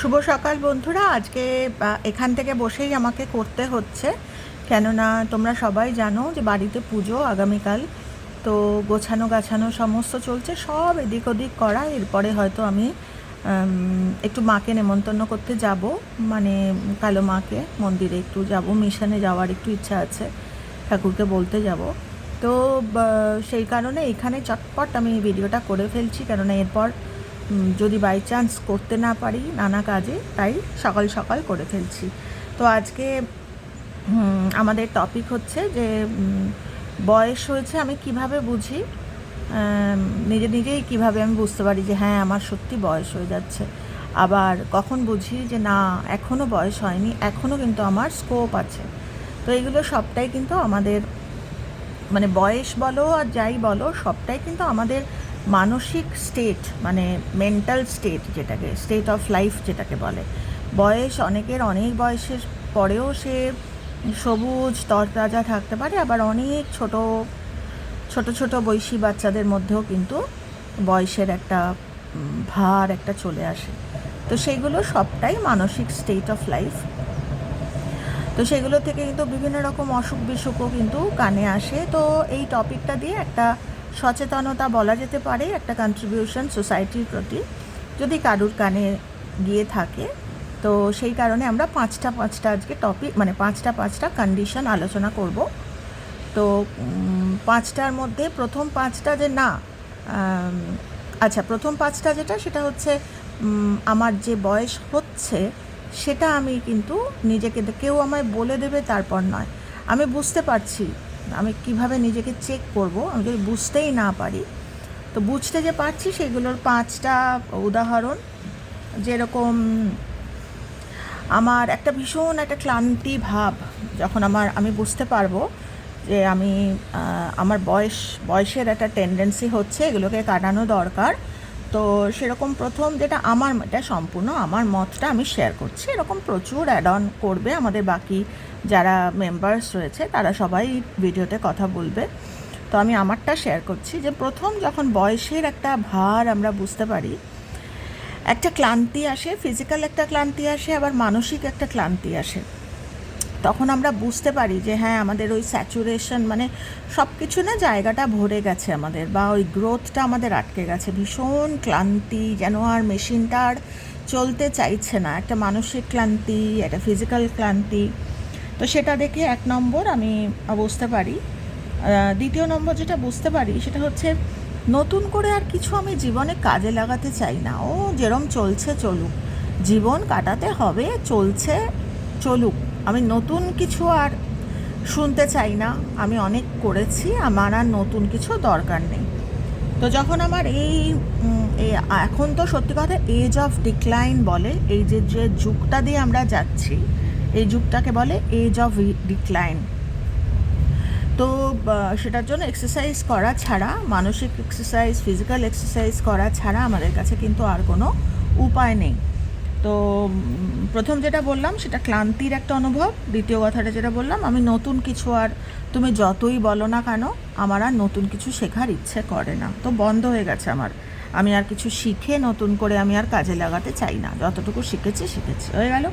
শুভ সকাল বন্ধুরা। আজকে এখান থেকে বসেই আমাকে করতে হচ্ছে। কেননা তোমরা সবাই জানো যে বাড়িতে পুজো আগামীকাল। তো গোছানো গাছানো সমস্ত চলছে, সব এদিক ওদিক করা। এরপরে হয়তো আমি একটু মাকে নেমন্তন্ন করতে যাব। মানে কালো মাকে মন্দিরে একটু যাব। মিশনে যাওয়ার একটু ইচ্ছা আছে, ঠাকুরকে বলতে যাব। তো সেই কারণে এখানে চটপট আমি ভিডিওটা করে ফেলছি। কেননা এরপর যদি বাই চান্স করতে না পারি নানা কাজে, তাই সকাল সকাল করে ফেলছি। তো আজকে আমাদের টপিক হচ্ছে যে বয়স হয়েছে আমি কীভাবে বুঝি? নিজে নিজেই কীভাবে আমি বুঝতে পারি যে হ্যাঁ আমার সত্যি বয়স হয়ে যাচ্ছে। আবার কখন বুঝি যে, না এখনও বয়স হয়নি এখনও কিন্তু আমার স্কোপ আছে। তো এগুলো সবটাই কিন্তু আমাদের মানে বয়স বলো আর যাই বলো, সবটাই কিন্তু আমাদের মানসিক স্টেট মানে মেন্টাল স্টেট যেটাকে স্টেট অফ লাইফ যেটাকে বলে। বয়স অনেকের অনেক বয়সের পরেও সে সবুজ, তরতাজা থাকতে পারে। আবার অনেক ছোট ছোট ছোট বয়সী বাচ্চাদের মধ্যেও কিন্তু বয়সের একটা ভার একটা চলে আসে। তো সেইগুলো সবটাই মানসিক স্টেট অফ লাইফ তো সেগুলো থেকে কিন্তু বিভিন্ন রকম অসুখ বিসুখও কিন্তু কানে আসে। তো এই টপিকটা দিয়ে একটা সচেতনতা বলা যেতে পারে একটা কন্ট্রিবিউশন সোসাইটির প্রতি। যদি কারুর কানে গিয়ে থাকে, তো সেই কারণে আমরা পাঁচটা পাঁচটা আজকে টপিক মানে পাঁচটা পাঁচটা কন্ডিশন আলোচনা করব। তো পাঁচটার মধ্যে প্রথম পাঁচটা যে না আচ্ছা প্রথম পাঁচটা যেটা, সেটা হচ্ছে আমার যে বয়স হচ্ছে, সেটা আমি কিন্তু নিজেকে কেউ আমায় বলে দেবে তারপর নয়। আমি বুঝতে পারছি আমি কীভাবে নিজেকে চেক করব? আমি যদি বুঝতেই না পারি, তো বুঝতে যে পারছি সেগুলোর পাঁচটা উদাহরণ। যেরকম, আমার একটা ভীষণ একটা ক্লান্তি ভাব যখন আমার, আমি বুঝতে পারব যে আমি আমার বয়স, বয়সের একটা টেন্ডেন্সি হচ্ছে এগুলোকে কাটানো দরকার। তো সেরকম প্রথম যেটা আমার, এটা সম্পূর্ণ আমার মতটা আমি শেয়ার করছি। এরকম প্রচুর অ্যাড অন করবে আমাদের বাকি যারা মেম্বার্স রয়েছে, তারা সবাই ভিডিওতে কথা বলবে। তো আমি আমারটা শেয়ার করছি যে প্রথম যখন বয়সের একটা ভার আমরা বুঝতে পারি, একটা ক্লান্তি আসে ফিজিক্যাল একটা ক্লান্তি আসে, আবার মানসিক একটা ক্লান্তি আসে। তখন আমরা বুঝতে পারি যে হ্যাঁ আমাদের ওই স্যাচুরেশন মানে সব কিছু না জায়গাটা ভরে গেছে আমাদের বা ওই গ্রোথটা আমাদের আটকে গেছে। ভীষণ ক্লান্তি, যেন আর মেশিনটা আর চলতে চাইছে না। একটা মানসিক ক্লান্তি, একটা ফিজিক্যাল ক্লান্তি। তো সেটা দেখে এক নম্বর আমি বুঝতে পারি। দ্বিতীয় নম্বর যেটা বুঝতে পারি সেটা হচ্ছে নতুন করে আর কিছু আমি জীবনে কাজে লাগাতে চাই না। ও যেরম চলছে চলুক, জীবন কাটাতে হবে, চলছে চলুক। আমি নতুন কিছু আর শুনতে চাই না। আমি অনেক করেছি, আমার আর নতুন কিছু দরকার নেই। তো যখন আমার এই এখন তো সত্যি কথা এজ অফ ডিক্লাইন বলে, এই যে যে যুগটা দিয়ে আমরা যাচ্ছি, এই যুগটাকে বলে এজ অফ ডিক্লাইন তো সেটার জন্য এক্সারসাইজ করা ছাড়া, মানসিক এক্সারসাইজ ফিজিক্যাল এক্সারসাইজ করা ছাড়া আমাদের কাছে কিন্তু আর কোনো উপায় নেই। তো প্রথম যেটা বললাম, সেটা ক্লান্তির একটা অনুভব। দ্বিতীয় কথাটা যেটা বললাম, আমি নতুন কিছু আর তুমি যতই বলো না কেন, আমার আর নতুন কিছু শেখার ইচ্ছে করে না। তো বন্ধ হয়ে গেছে আমার। আমি আর কিছু শিখে নতুন করে আমি আর কাজে লাগাতে চাই না। যতটুকু শিখেছি শিখেছি। হয়ে গেল।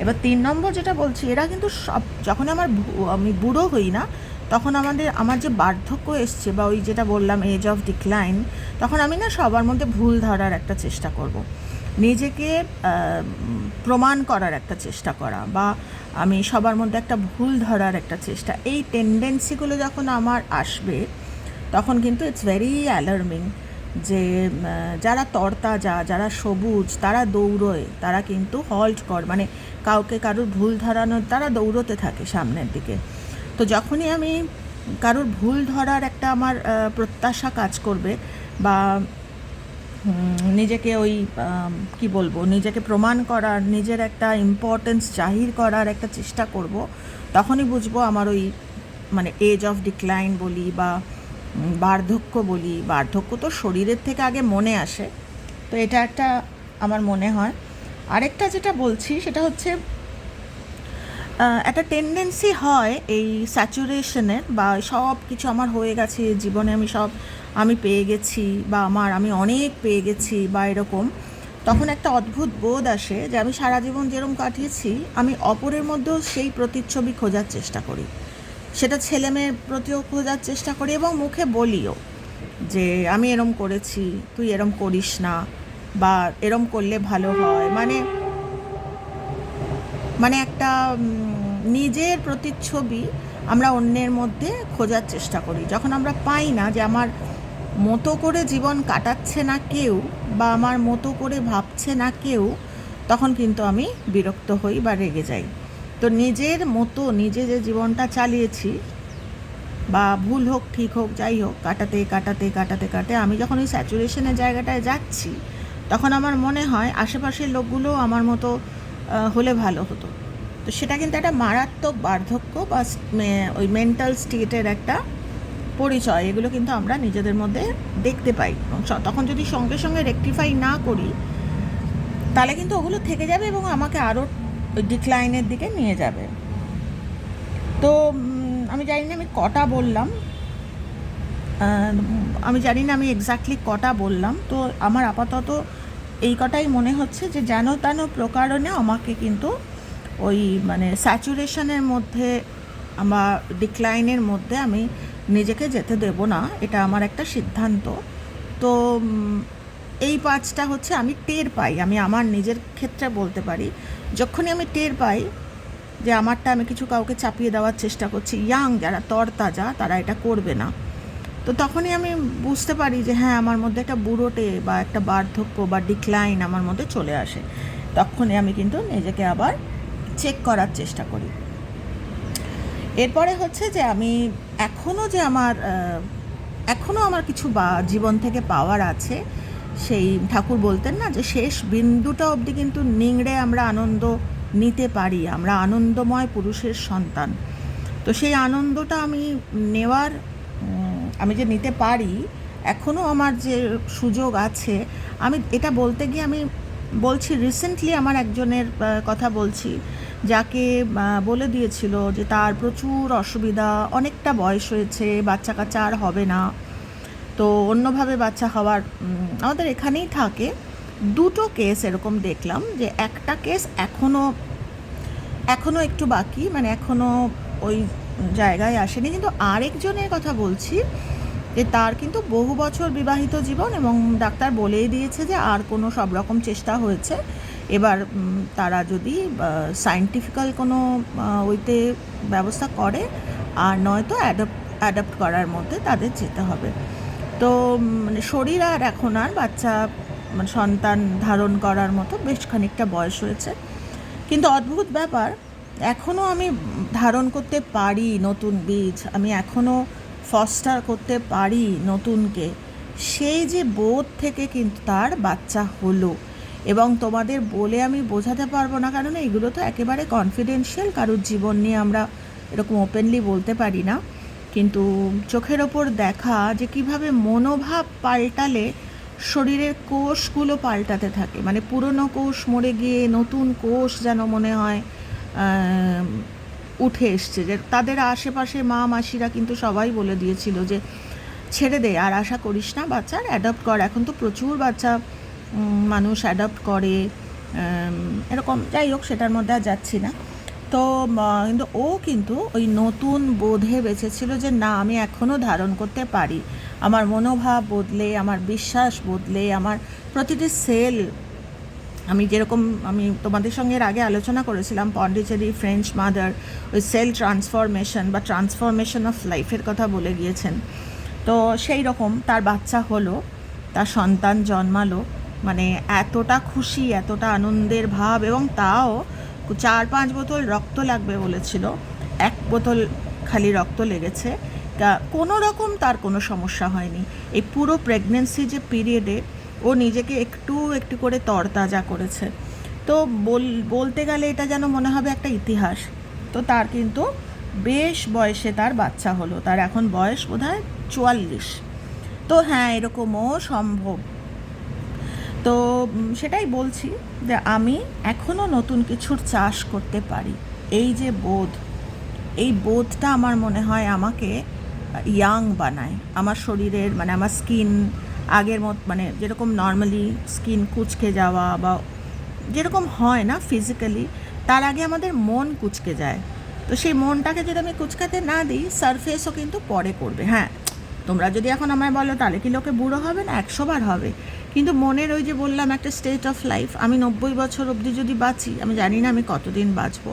এবার তিন নম্বর যেটা বলছি, এরা কিন্তু সব, যখন আমার আমি বুড়ো হই না, তখন আমাদের, আমার যে বার্ধক্য এসছে বা ওই যেটা বললাম এজ অফ ডিক্লাইন তখন আমি না সবার মধ্যে ভুল ধরার একটা চেষ্টা করব। নিজেকে প্রমাণ করার একটা চেষ্টা করা বা আমি সবার মধ্যে একটা ভুল ধরার একটা চেষ্টা। এই টেন্ডেন্সিগুলো যখন আমার আসবে, তখন কিন্তু ইটস ভেরি অ্যালার্মিং যে যারা তরতাজা, যারা সবুজ, তারা দৌড়োয়, তারা কিন্তু হল্ট কর মানে কাউকে কারুর ভুল ধরানোর, তারা দৌড়োতে থাকে সামনের দিকে। তো যখনই আমি কারুর ভুল ধরার একটা আমার প্রত্যাশা কাজ করবে বা নিজেকে ওই কি বলব, নিজেকে প্রমাণ করার, নিজের একটা ইম্পর্টেন্স জাহির করার একটা চেষ্টা করব, তখনই বুঝব আমার ওই মানে এজ অফ ডিক্লাইন বলি বা বার্ধক্য বলি। বার্ধক্য তো শরীরের থেকে আগে মনে আসে, তো এটা একটা আমার মনে হয়। আরেকটা যেটা বলছি সেটা হচ্ছে একটা টেন্ডেন্সি হয় এই স্যাচুরেশনের বা সব কিছু আমার হয়ে গেছে, জীবনে আমি সব আমি পেয়ে গেছি বা আমার, আমি অনেক পেয়ে গেছি বা এরকম, তখন একটা অদ্ভুত বোধ আসে যে আমি সারা জীবন যেরকম কাটিয়েছি, আমি অপরের মধ্যেও সেই প্রতিচ্ছবি খোঁজার চেষ্টা করি। সেটা ছেলে মেয়ের প্রতিও খোঁজার চেষ্টা করি এবং মুখে বলিও যে আমি এরম করেছি, তুই এরম করিস না বা এরম করলে ভালো হয়। মানে মানে একটা নিজের প্রতিচ্ছবি আমরা অন্যের মধ্যে খোঁজার চেষ্টা করি। যখন আমরা পাই না যে আমার মতো করে জীবন কাটাচ্ছে না কেউ বা আমার মতো করে ভাবছে না কেউ, তখন কিন্তু আমি বিরক্ত হই বা রেগে যাই। তো নিজের মতো নিজে যে জীবনটা চালিয়েছি, বা ভুল হোক, ঠিক হোক, যাই হোক, কাটাতে কাটাতে কাটাতে কাটে আমি যখন ওই স্যাচুরেশনের জায়গাটায় যাচ্ছি, তখন আমার মনে হয় আশেপাশের লোকগুলো আমার মতো হলে ভালো হতো। তো সেটা কিন্তু একটা মারাত্মক বার্ধক্য বা ওই মেন্টাল স্টেটের একটা পরিচয়, এগুলো কিন্তু আমরা নিজেদের মধ্যে দেখতে পাই। তখন যদি সঙ্গে সঙ্গে রেকটিফাই না করি, তাহলে কিন্তু ওগুলো থেকে যাবে এবং আমাকে আরও ডিক্লাইনের দিকে নিয়ে যাবে। তো আমি জানি না আমি কটা বললাম। আমি জানি না আমি এক্স্যাক্টলি কটা বললাম। তো আমার আপাতত এই কটাই মনে হচ্ছে যে যেন তেন প্রকারণে আমাকে কিন্তু ওই মানে স্যাচুরেশনের মধ্যে, আমার ডিক্লাইনের মধ্যে আমি নিজেকে যেতে দেব না, এটা আমার একটা সিদ্ধান্ত। তো এই পাঁচটা হচ্ছে আমি টের পাই, আমি আমার নিজের ক্ষেত্রে বলতে পারি। যখনই আমি টের পাই যে আমারটা আমি কিছু কাউকে চাপিয়ে দেওয়ার চেষ্টা করছি ইয়াং যারা, তরতাজা, তারা এটা করবে না। তো তখনই আমি বুঝতে পারি যে হ্যাঁ আমার মধ্যে একটা বুড়োটে বা একটা বার্ধক্য বা ডিক্লাইন আমার মধ্যে চলে আসে। তখনই আমি কিন্তু নিজেকে আবার চেক করার চেষ্টা করি। এরপরে হচ্ছে যে আমি এখনও যে আমার এখনও আমার কিছু বা জীবন থেকে পাওয়ার আছে, সেই ঠাকুর বলতেন না যে শেষ বিন্দুটা অবধি কিন্তু নিংড়ে আমরা আনন্দ নিতে পারি, আমরা আনন্দময় পুরুষের সন্তান। তো সেই আনন্দটা আমি নেওয়ার আমি যে নিতে পারি এখনও আমার যে সুযোগ আছে, আমি এটা বলতে গিয়ে আমি বলছি রিসেন্টলি আমার একজনের কথা বলছি যাকে বলে দিয়েছিল যে তার প্রচুর অসুবিধা, অনেকটা বয়স হয়েছে বাচ্চা কাচ্চা আর হবে না। তো অন্যভাবে বাচ্চা হওয়ার আমাদের এখানেই থাকে। দুটো কেস এরকম দেখলাম যে একটা কেস এখনও এখনও একটু বাকি মানে এখনও ওই জায়গায় আসেনি। কিন্তু আরেকজনের কথা বলছি যে তার কিন্তু বহু বছর বিবাহিত জীবন এবং ডাক্তার বলেই দিয়েছে যে আর কোনো সব রকম চেষ্টা হয়েছে। এবার তারা যদি সায়েন্টিফিক্যাল কোনো ওইতে ব্যবস্থা করে, আর নয়তো অ্যাডপ্ট অ্যাডাপ্ট করার মধ্যে তাদের যেতে হবে। তো মানে শরীর আর এখন আর বাচ্চা মানে সন্তান ধারণ করার মতো বেশ খানিকটা বয়স হয়েছে। কিন্তু অদ্ভুত ব্যাপার এখনও আমি ধারণ করতে পারি নতুন বীজ, আমি এখনও ফস্টার করতে পারি নতুনকে, সেই যে বোধ থেকে কিন্তু তার বাচ্চা হলো। এবং তোমাদের বলে আমি বোঝাতে পারব না, কারণ এগুলো তো একেবারে কনফিডেন্সিয়াল কারোর জীবন নিয়ে আমরা এরকম ওপেনলি বলতে পারি না। কিন্তু চোখের ওপর দেখা যে কীভাবে মনোভাব পাল্টালে শরীরের কোষগুলো পাল্টাতে থাকে। মানে পুরনো কোষ মরে গিয়ে নতুন কোষ যেন মনে হয় উঠে এসছে। যে তাদের আশেপাশে মা, মাসিরা কিন্তু সবাই বলে দিয়েছিল যে ছেড়ে দে, আর আশা করিস না বাচ্চার অ্যাডপ্ট কর। এখন তো প্রচুর বাচ্চা মানুষ অ্যাডপ্ট করে এরকম যাই হোক সেটার মধ্যে আর যাচ্ছি না। তো কিন্তু ও কিন্তু ওই নতুন বোধে বেঁচেছিল যে না, আমি এখনও ধারণ করতে পারি। আমার মনোভাব বদলে, আমার বিশ্বাস বদলে, আমার প্রতিটি সেল, আমি যেরকম, আমি তোমাদের সঙ্গে এর আগে আলোচনা করেছিলাম পন্ডিচেরি ফ্রেঞ্চ মাদার ওই সেল ট্রান্সফরমেশন বা ট্রান্সফরমেশন অফ লাইফের কথা বলে গিয়েছেন। তো সেই রকম তার বাচ্চা হলো, তার সন্তান জন্মালো মানে এতটা খুশি, এতটা আনন্দের ভাব এবং তাও চার পাঁচ বোতল রক্ত লাগবে বলেছিল। এক বোতল খালি রক্ত লেগেছে। তা কোনো রকম তার কোনো সমস্যা হয়নি। এই পুরো প্রেগনেন্সি যে পিরিয়ডে ও নিজেকে একটু একটু করে তরতাজা করেছে। তো বল, বলতে গেলে এটা যেন মনে হবে একটা ইতিহাস। তো তার কিন্তু বেশ বয়সে তার বাচ্চা হলো। তার এখন বয়স বোধ হয় চুয়াল্লিশ। তো হ্যাঁ এরকমও সম্ভব। তো সেটাই বলছি যে আমি এখনও নতুন কিছুর চাষ করতে পারি। এই যে বোধ, এই বোধটা আমার মনে হয় আমাকে ইয়াং বানায়। আমার শরীরের মানে আমার স্কিন আগের মত মানে যেরকম নর্মালি স্কিন কুচকে যাওয়া বা যেরকম হয় না ফিজিক্যালি তার আগে আমাদের মন কুচকে যায়। তো সেই মনটাকে যদি আমি কুচকাতে না দিই সারফেসও কিন্তু পরে করবে। হ্যাঁ তোমরা যদি এখন আমায় বলো তাহলে কি লোকে বুড়ো হবে না? একশোবার হবে। কিন্তু মনের ওই যে বললাম একটা স্টেট অফ লাইফ আমি নব্বই বছর অবধি যদি বাঁচি, আমি জানি না আমি কতদিন বাঁচবো,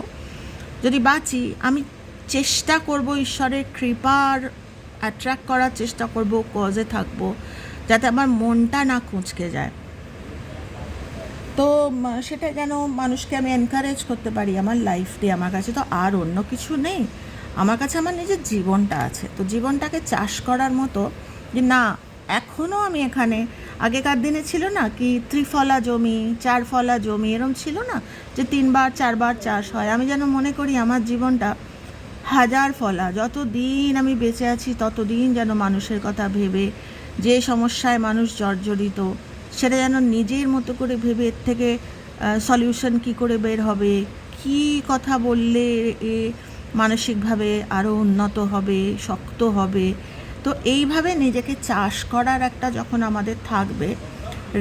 যদি বাঁচি, আমি চেষ্টা করব ঈশ্বরের কৃপার অ্যাট্রাক্ট করার চেষ্টা করব কজে থাকব, যাতে আমার মনটা না কুঁচকে যায়। তো সেটা যেন মানুষকে আমি এনকারেজ করতে পারি আমার লাইফ দিয়ে, আমার কাছে তো আর অন্য কিছু নেই। আমার কাছে আমার নিজের জীবনটা আছে। তো জীবনটাকে চাষ করার মতো যে না এখনও আমি এখানে। আগেকার দিনে ছিল না কি ত্রিফলা জমি চার ফলা জমি, এরম ছিল না যে তিনবার, চারবার চাষ হয়? আমি যেন মনে করি আমার জীবনটা হাজার ফলা। যতদিন আমি বেঁচে আছি, ততদিন যেন মানুষের কথা ভেবে যে সমস্যায় মানুষ জর্জরিত, সেটা যেন নিজের মতো করে ভেবে এর থেকে সলিউশন কি করে বের হবে? কি কথা বললে এ মানসিকভাবে আরও উন্নত হবে, শক্ত হবে? তো এইভাবে নিজেকে চাষ করার একটা যখন আমাদের থাকবে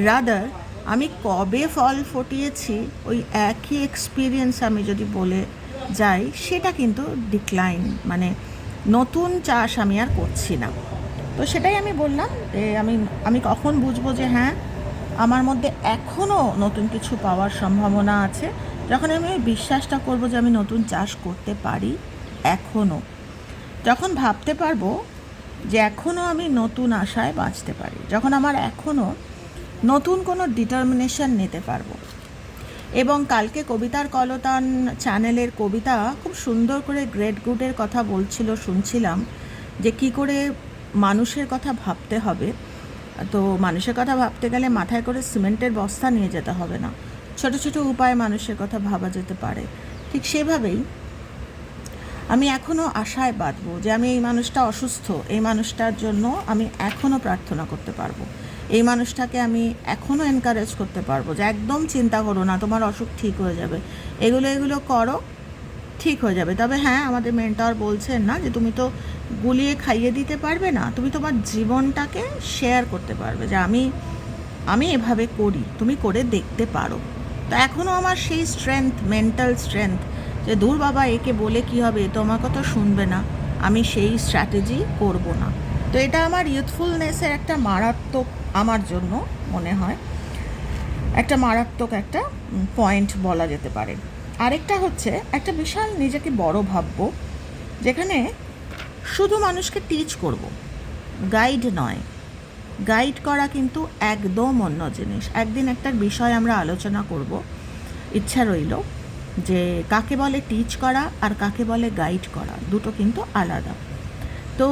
রাদার আমি কবে ফল ফটিয়েছি, ওই একই এক্সপিরিয়েন্স আমি যদি বলে যাই, সেটা কিন্তু ডিক্লাইন মানে নতুন চাষ আমি আর করছি না। তো সেটাই আমি বললাম যে আমি আমি কখন বুঝব যে হ্যাঁ আমার মধ্যে এখনও নতুন কিছু পাওয়ার সম্ভাবনা আছে। যখন আমি ওই বিশ্বাসটা করব যে আমি নতুন চাষ করতে পারি এখনও যখন ভাবতে পারব যে এখনও আমি নতুন আশায় বাঁচতে পারি। যখন আমার এখনও নতুন কোনো ডিটারমিনেশন নিতে পারব। এবং কালকে কবিতার কলতান চ্যানেলের কবিতা খুব সুন্দর করে গ্রেট গুডের কথা বলছিল, শুনছিলাম যে কি করে মানুষের কথা ভাবতে হবে। তো মানুষের কথা ভাবতে গেলে মাথায় করে সিমেন্টের বস্তা নিয়ে যেতে হবে না। ছোট ছোট উপায়ে মানুষের কথা ভাবা যেতে পারে। ঠিক সেভাবেই আমি এখনও আশায় বাঁধবো যে আমি এই মানুষটা অসুস্থ, এই মানুষটার জন্য আমি এখনও প্রার্থনা করতে পারব। এই মানুষটাকে আমি এখনও এনকারেজ করতে পারব যে একদম চিন্তা করো না, তোমার অসুখ ঠিক হয়ে যাবে। এগুলো এগুলো করো, ঠিক হয়ে যাবে। তবে হ্যাঁ আমাদের মেন্টর বলছেন না যে তুমি তো গুলিয়ে খাইয়ে দিতে পারবে না, তুমি তোমার জীবনটাকে শেয়ার করতে পারবে যে আমি আমি এভাবে করি, তুমি করে দেখতে পারো। তো এখনও আমার সেই স্ট্রেংথ মেন্টাল স্ট্রেংথ যে দূর বাবা, একে বলে কি হবে? তো আমার কথা শুনবে না। আমি সেই স্ট্র্যাটেজি করব না। তো এটা আমার ইউথফুলনেসের একটা মারাত্মক, আমার জন্য মনে হয়, একটা মারাত্মক একটা পয়েন্ট বলা যেতে পারে। আরেকটা হচ্ছে, একটা বিশাল নিজেকে বড় ভাববো, যেখানে শুধু মানুষকে টিচ করব গাইড নয়। গাইড করা কিন্তু একদম অন্য জিনিস। একদিন একটা বিষয় আমরা আলোচনা করব, ইচ্ছা রইল যে কাকে বলে টিচ করা আর কাকে বলে গাইড করা, দুটো কিন্তু আলাদা। তো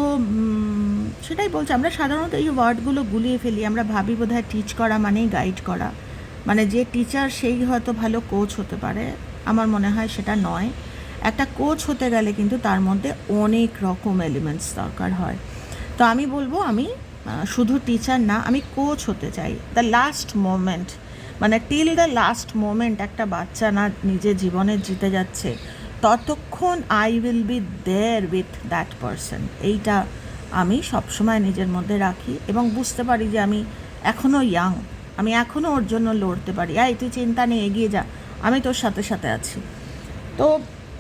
সেটাই বলছি, আমরা সাধারণত এই ওয়ার্ডগুলো গুলিয়ে ফেলি, আমরা ভাবি বোধহয় টিচ করা মানেই গাইড করা। মানে যে টিচার সেই হয়তো ভালো কোচ হতে পারে, আমার মনে হয় সেটা নয়। একটা কোচ হতে গেলে কিন্তু তার মধ্যে অনেক রকম এলিমেন্টস দরকার হয়। তো আমি বলব, আমি শুধু টিচার না, আমি কোচ হতে চাই। দ্য লাস্ট মোমেন্ট মানে টিল দ্য লাস্ট মোমেন্ট একটা বাচ্চা না নিজের জীবনে জিতে যাচ্ছে, ততক্ষণ I will be there with that person এইটা আমি সবসময় নিজের মধ্যে রাখি এবং বুঝতে পারি যে আমি এখনও ইয়াং আমি এখনও ওর জন্য লড়তে পারি। এই, তুই চিন্তা নেই, এগিয়ে যা, আমি তোর সাথে সাথে আছি। তো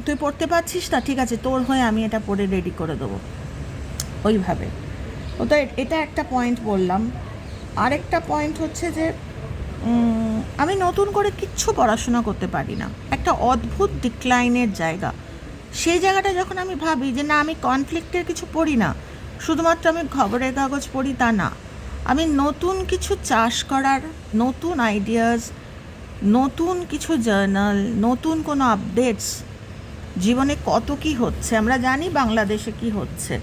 তুই পড়তে পারছিস না, ঠিক আছে, তোর হয়ে আমি এটা পড়ে রেডি করে দেবো। ওইভাবে। তো এটা একটা পয়েন্ট বললাম। আরেকটা পয়েন্ট হচ্ছে যে আমি নতুন করে কিচ্ছু পড়াশোনা করতে পারি না। একটা অদ্ভুত ডিক্লাইনের জায়গা। সেই জায়গাটা যখন আমি ভাবি যে না, আমি কনফ্লিক্টের কিছু পড়ি না, শুধুমাত্র আমি খবরের কাগজ পড়ি তা না। আমি নতুন কিছু চাষ করার, নতুন আইডিয়াস নতুন কিছু জার্নাল নতুন কোনো আপডেটস জীবনে কত কি হচ্ছে, আমরা জানি বাংলাদেশে কি হচ্ছে।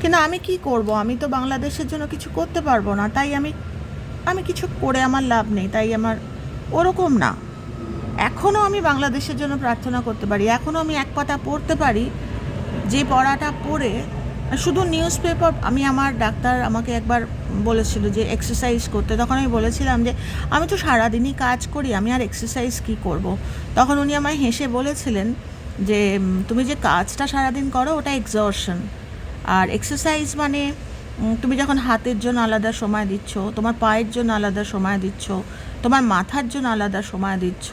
কিন্তু আমি কি করব? আমি তো বাংলাদেশের জন্য কিছু করতে পারব না, তাই আমি আমি কিছু করে আমার লাভ নেই, তাই আমার ওরকম না এখনও আমি বাংলাদেশের জন্য প্রার্থনা করতে পারি এখনও আমি এক পাতা পড়তে পারি, যে পড়াটা পড়ে, শুধু নিউজ পেপার আমি আমার ডাক্তার আমাকে একবার বলেছিল যে এক্সারসাইজ করতে, তখন আমি বলেছিলাম যে আমি তো সারাদিনই কাজ করি, আমি আর এক্সারসাইজ কি করব। তখন উনি আমায় হেসে বলেছিলেন যে তুমি যে কাজটা সারাদিন করো, ওটা এক্সর্শন আর এক্সারসাইজ মানে তুমি যখন হাতের জন্য আলাদা সময় দিচ্ছ, তোমার পায়ের জন্য আলাদা সময় দিচ্ছ, তোমার মাথার জন্য আলাদা সময় দিচ্ছ,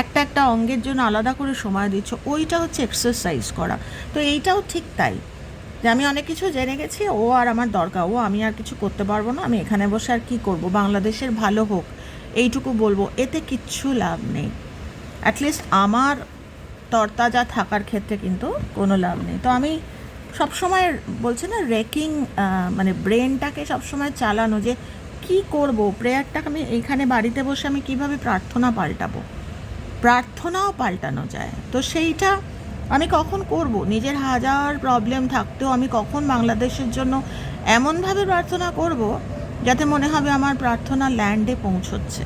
একটা একটা অঙ্গের জন্য আলাদা করে সময় দিচ্ছ, ওইটা হচ্ছে এক্সারসাইজ করা। তো এইটাও ঠিক তাই। যে আমি অনেক কিছু জেনে গেছি, ও আর আমার দরকার, ও আমি আর কিছু করতে পারব না, আমি এখানে বসে আর কি করব? বাংলাদেশের ভালো হোক, এইটুকু বলব, এতে কিচ্ছু লাভ নেই। অ্যাটলিস্ট আমার তরতাজা থাকার ক্ষেত্রে কিন্তু কোনো লাভ নেই। তো আমি সবসময় বলছে না রেকিং মানে ব্রেনটাকে সবসময় চালানো যে কি করব? প্রেয়ারটাকে আমি এইখানে বাড়িতে বসে আমি কীভাবে প্রার্থনা পাল্টাবো? প্রার্থনাও পাল্টানো যায়। তো সেইটা আমি কখন করব? নিজের হাজার প্রবলেম থাকতেও আমি কখন বাংলাদেশের জন্য এমনভাবে প্রার্থনা করব যাতে মনে হবে আমার প্রার্থনা ল্যান্ডে পৌঁছচ্ছে?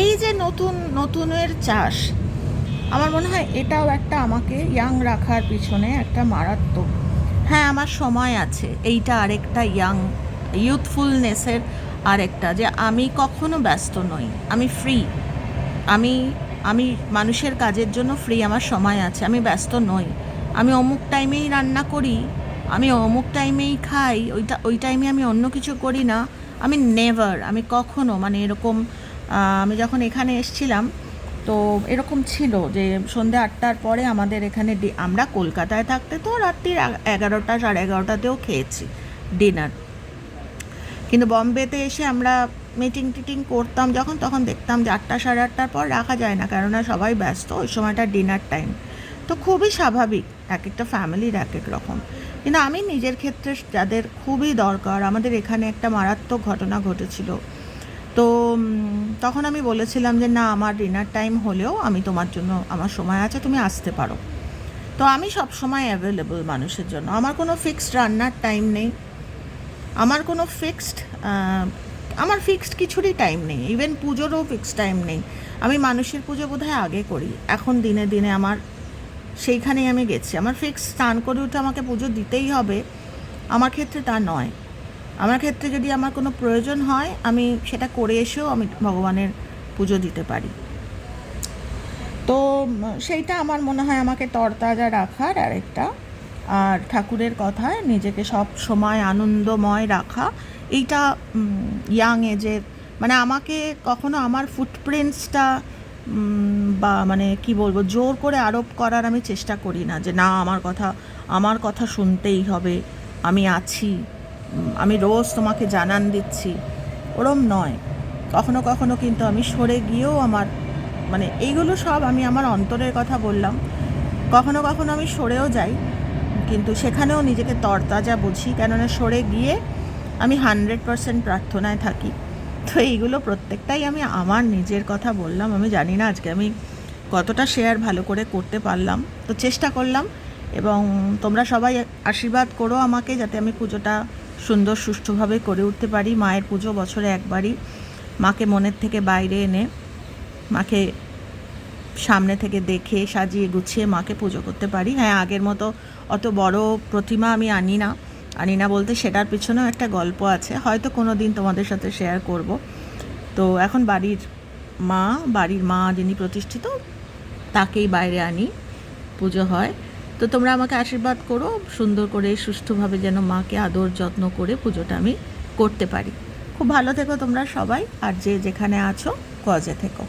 এই যে নতুন, নতুনের চাষ, আমার মনে হয় এটাও একটা আমাকে ইয়াং রাখার পিছনে একটা মারাত্মক হ্যাঁ আমার সময় আছে। এইটা আরেকটা ইয়াং ইউথফুলনেসের আরেকটা যে আমি কখনো ব্যস্ত নই। আমি ফ্রি আমি আমি মানুষের কাজের জন্য ফ্রি আমার সময় আছে। আমি ব্যস্ত নই। আমি অমুক টাইমেই রান্না করি, আমি অমুক টাইমেই খাই, ওইটা, ওই টাইমে আমি অন্য কিছু করি না। আমি নেভার আমি কখনো মানে এরকম আমি যখন এখানে এসছিলাম তো এরকম ছিল যে সন্ধ্যে আটটার পরে আমাদের এখানে আমরা কলকাতায় থাকতে তো রাত্রির এগারোটা, সাড়ে এগারোটাতেও খেয়েছি ডিনার। কিন্তু বম্বেতে এসে আমরা মিটিং টিটিং করতাম যখন, তখন দেখতাম যে আটটা, সাড়ে আটটার পর রাখা যায় না, কেননা সবাই ব্যস্ত, ওই সময়টা ডিনার টাইম। তো খুবই স্বাভাবিক এক একটা ফ্যামিলির এক এক রকম। কিন্তু আমি নিজের ক্ষেত্রে যাদের খুবই দরকার, আমাদের এখানে একটা মারাত্মক ঘটনা ঘটেছিল। তো তখন আমি বলেছিলাম যে, না, আমার ডিনার টাইম হলেও আমি তোমার জন্য, আমার সময় আছে, তুমি আসতে পারো। তো আমি সব সময় অ্যাভেলেবল মানুষের জন্য। আমার কোনো ফিক্সড রান্নার টাইম নেই। আমার কোনো ফিক্সড আমার ফিক্সড কিছুরই টাইম নেই। ইভেন পুজোরও ফিক্সড টাইম নেই। আমি মানুষের পুজো বোধহয় আগে করি। এখন দিনে দিনে আমার সেইখানেই আমি গেছি। আমার ফিক্স স্নান করে উঠে আমাকে পুজো দিতেই হবে। আমার ক্ষেত্রে তা নয়। আমার ক্ষেত্রে যদি আমার কোনো প্রয়োজন হয়, আমি সেটা করে এসেও আমি ভগবানের পুজো দিতে পারি। তো, সেইটা আমার মনে হয় আমাকে তরতাজা রাখার আরেকটা। আর ঠাকুরের কথায় নিজেকে সব সময় আনন্দময় রাখা, এইটা ইয়াং এজের মানে আমাকে কখনো আমার ফুটপ্রিন্টসটা বা মানে কি বলব, জোর করে আরোপ করার আমি চেষ্টা করি না যে, না, আমার কথা আমার কথা শুনতেই হবে, আমি আছি। আমি রোজ তোমাকে জানান দিচ্ছি। ওরম নয়। কখনো কখনো কিন্তু আমি সরে গিয়েও আমার মানে এইগুলো সব আমি আমার অন্তরের কথা বললাম। কখনো কখনো আমি সরেও যাই, কিন্তু সেখানেও নিজেকে তরতাজা বুঝি, কেননা সরে গিয়ে আমি হান্ড্রেড পারসেন্ট প্রার্থনায় থাকি। তো এইগুলো প্রত্যেকটাই আমি আমার নিজের কথা বললাম। আমি জানি না আজকে আমি কতটা শেয়ার ভালো করে করতে পারলাম। তো চেষ্টা করলাম এবং তোমরা সবাই আশীর্বাদ করো আমাকে যাতে আমি পুজোটা সুন্দর সুষ্ঠুভাবে করে উঠতে পারি। মায়ের পুজো বছরে একবারই। মাকে মনের থেকে বাইরে এনে, মাকে সামনে থেকে দেখে, সাজিয়ে গুছিয়ে মাকে পুজো করতে পারি। হ্যাঁ আগের মতো অত বড় প্রতিমা আমি আনি না। আনি না বলতে সেটার পিছনেও একটা গল্প আছে। হয়তো কোনো দিন তোমাদের সাথে শেয়ার করব। তো এখন বাড়ির মা বাড়ির মা যিনি প্রতিষ্ঠিত, তাকেই বাইরে আনি। পুজো হয়। তো তোমরা আমাকে আশীর্বাদ করো, সুন্দর করে, সুষ্ঠুভাবে যেন মাকে আদর যত্ন করে পুজোটা আমি করতে পারি। খুব ভালো থেকো তোমরা সবাই, আর যে যেখানে আছো কজে থেকো।